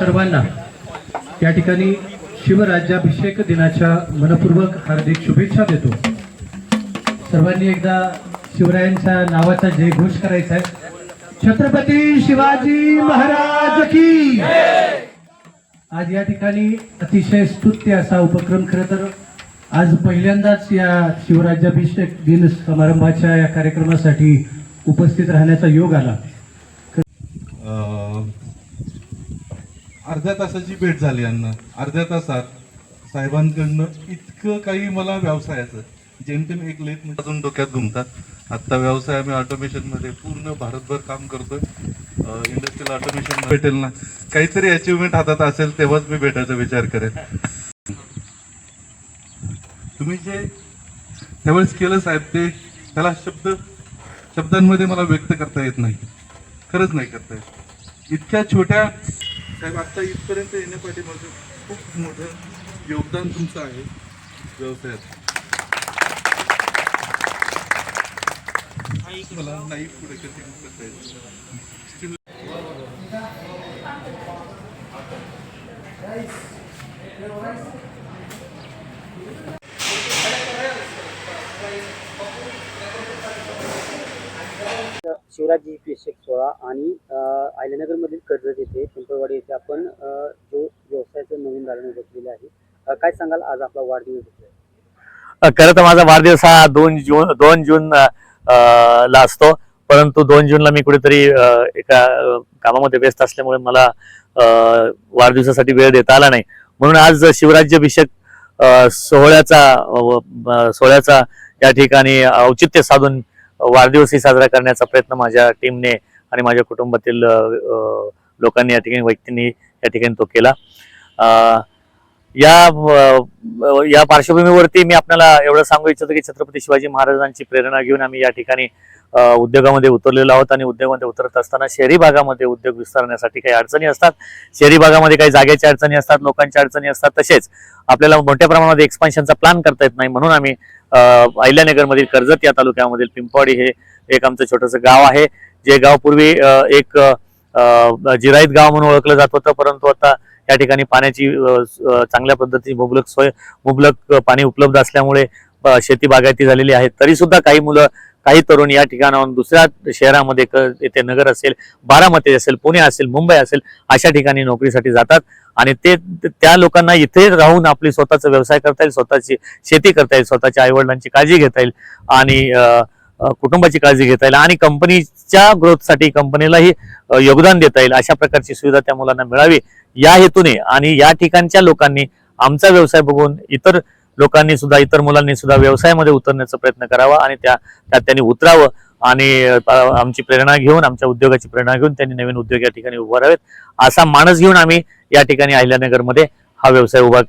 सर्वांना या ठिकाणी शिवराज्याभिषेक दिनाच्या मनपूर्वक हार्दिक शुभेच्छा देतो. सर्वांनी एकदा शिवरायांच्या नावाचा जयघोष करायचा आहे. छत्रपती शिवाजी महाराज की आज या ठिकाणी अतिशय स्तुत्य असा उपक्रम खरं तर आज पहिल्यांदाच या शिवराज्याभिषेक दिन समारंभाच्या या कार्यक्रमासाठी उपस्थित राहण्याचा योग आला. अर्ध्या तासाची भेट झाली यांना अर्ध्या तासात साहेबांकडनं इतकं काही मला व्यवसायाचं. जेमतेम एक लेख अजून डोक्यात घुमतात. आत्ता व्यवसाय आम्ही ऑटोमेशनमध्ये पूर्ण भारतभर काम करतोय. इंडस्ट्रियल ऑटोमेशन भेटेल ना. काहीतरी अचिव्हमेंट हातात असेल तेव्हाच मी भेटायचा विचार करेन. तुम्ही जे त्यावेळेस केलं साहेब ते त्याला शब्द शब्दांमध्ये मला व्यक्त करता येत नाही. खरंच नाही करता येत. इतक्या छोट्या साहेब आता इथपर्यंत येण्यापाठी माझं खूप मोठं योगदान तुमचं आहे. व्यवसायात मला नाही पुढे continue करता येत. शिवराजी अभिषेक सोहळा आणि आयल्यानगरमधील कर्जत येथे पिंपळवाडी येथे आपण जो व्यवसायाचं नवीन दालन उभं केलेलं आहे. काय सांगाल? आज आपला वाढदिवस खरं तर माझा वाढदिवस हा दोन जून दोन जून ला असतो. परंतु दोन जूनला मी कुठेतरी एका कामामध्ये व्यस्त असल्यामुळे मला वाढदिवसासाठी वेळ देता आला नाही. म्हणून आज शिवराज्याभिषेक सोहळ्याचा सोहळ्याचा या ठिकाणी औचित्य साधून वाढदिवसही साजरा करण्याचा प्रयत्न माझ्या टीमने आणि माझ्या कुटुंबातील लोकांनी या ठिकाणी व्यक्तींनी या ठिकाणी तो केला. या या पार्श्वभूमीवरती मी आपल्याला एवढं सांगू इच्छितो की छत्रपती शिवाजी महाराजांची प्रेरणा घेऊन आम्ही या ठिकाणी उद्योगामध्ये उतरलेलो आहोत आणि उद्योगामध्ये उतरत असताना शहरी भागामध्ये उद्योग विस्तारण्यासाठी काही अडचणी असतात. शहरी भागामध्ये काही जागेच्या अडचणी असतात लोकांच्या अडचणी असतात. तसेच आपल्याला मोठ्या प्रमाणामध्ये एक्सपान्शनचा प्लॅन करता येत नाही म्हणून आम्ही अहिल्यानगरमधील कर्जत या तालुक्यामधील पिंपवाडी हे एक आमचं छोटंसं गाव आहे जे गाव पूर्वी एक जिराईत गाव म्हणून ओळखलं जात होतं परंतु आता या ठिकाणी पाण्याची चांगल्या पद्धतीने मुबलक सोय मुबलक पाणी उपलब्ध असल्यामुळे शेती बागायती झालेली आहे. तरी सुद्धा काही मुलं काही तरुण या ठिकाणाहून दुसऱ्या शहरामध्ये क- येथे नगर असेल बारामती असेल पुणे असेल मुंबई असेल अशा ठिकाणी नोकरीसाठी जातात. आणि ते त्या लोकांना इथे राहून आपली स्वतःचा व्यवसाय करता येईल स्वतःची शेती करता येईल स्वतःच्या आईवडिलांची काळजी घेता येईल आणि कुटुंबाची काळजी घेता येईल आणि कंपनीच्या ग्रोथसाठी कंपनीलाही योगदान देता येईल अशा प्रकारची सुविधा त्या मुलांना मिळावी. या हेतूने आणि या ठिकाणच्या लोकांनी आमचा व्यवसाय बघून इतर लोकांनी सुद्धा इतर मुलांनी सुद्धा व्यवसायामध्ये उतरण्याचा प्रयत्न करावा आणि त्या त्यात त्यांनी उतरावं आणि आमची प्रेरणा घेऊन आमच्या उद्योगाची प्रेरणा घेऊन त्यांनी नवीन उद्योग या ठिकाणी उभारावेत असा मानस घेऊन आम्ही या ठिकाणी अहिल्यानगरमध्ये हा व्यवसाय उभा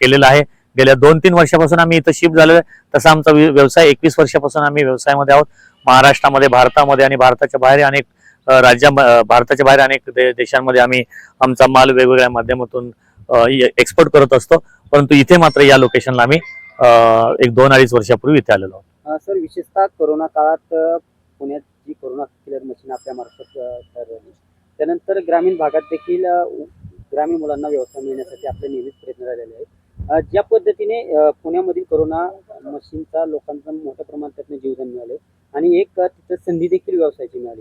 केलेला आहे. गेल्या दोन तीन वर्षापासून आम्ही इथं शिफ्ट झालेलो आहे. तसा आमचा व्यवसाय एकवीस वर्षापासून आम्ही व्यवसायामध्ये आहोत. महाराष्ट्रामध्ये भारतामध्ये आणि भारताच्या बाहेर अनेक राज्या भारताच्या बाहेर अनेक दे- देशांमध्ये आम्ही आमचा माल वेगवेगळ्या माध्यमातून एक्सपोर्ट करत असतो. परंतु इथे मात्र या लोकेशनला आम्ही एक दोन अडीच वर्षापूर्वी इथे आलेलो आहोत. सर विशेषतः कोरोना काळात पुण्यात जी कोरोना किलर मशीन आपल्या मार्फत तयार झाली. त्यानंतर ग्रामीण भागात देखील ग्रामीण मुलांना व्यवसाय मिळण्यासाठी आपले नेहमीच प्रयत्न झालेले आहेत. ज्या पद्धतीने पुण्यामधील कोरोना मशीनचा लोकांचा मोठ्या प्रमाणात त्यातनं जीवदान मिळाले आणि एक तिथं संधी देखील व्यवसायाची मिळाली.